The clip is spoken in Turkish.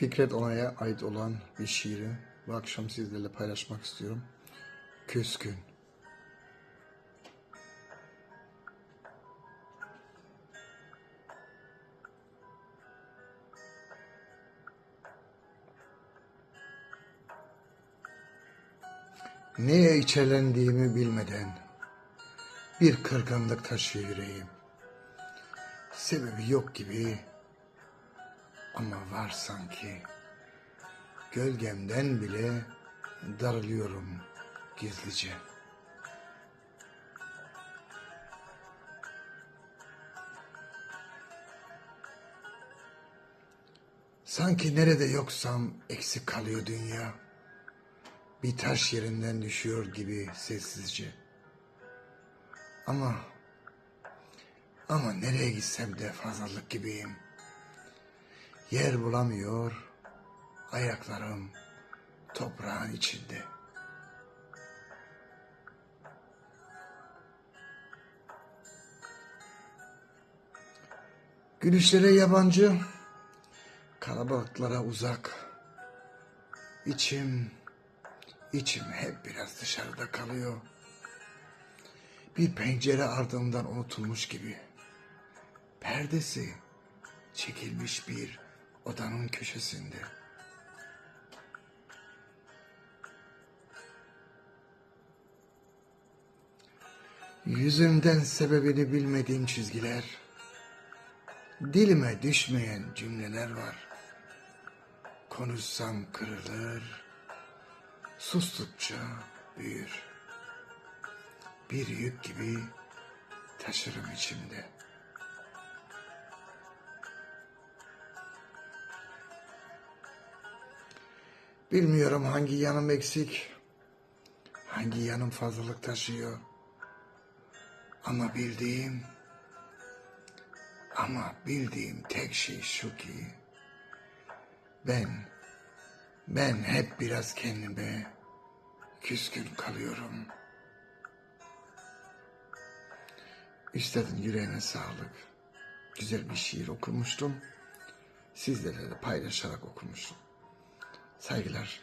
Fikret Onay'a ait olan bir şiiri bu akşam sizlerle paylaşmak istiyorum. Küskün. Neye içerlendiğimi bilmeden bir kırgınlık taşıyor yüreğim. Sebebi yok gibi ama var sanki. Gölgemden bile darılıyorum gizlice. Sanki nerede yoksam eksik kalıyor dünya. Bir taş yerinden düşüyor gibi sessizce. Ama ama nereye gitsem de fazlalık gibiyim. Yer bulamıyor, ayaklarım toprağın içinde. Gülüşlere yabancı, kalabalıklara uzak. İçim, içim hep biraz dışarıda kalıyor. Bir pencere ardından unutulmuş gibi. Perdesi çekilmiş bir odanın köşesinde. Yüzümden sebebini bilmediğim çizgiler, dilime düşmeyen cümleler var. Konuşsam kırılır, sustukça büyür. Bir yük gibi taşırım içimde. Bilmiyorum hangi yanım eksik, hangi yanım fazlalık taşıyor. Ama bildiğim, ama bildiğim tek şey şu ki, ben, ben hep biraz kendime küskün kalıyorum. Üstadın yüreğine sağlık. Güzel bir şiir okumuştum. Sizlerle de paylaşarak okumuştum. Saygılar.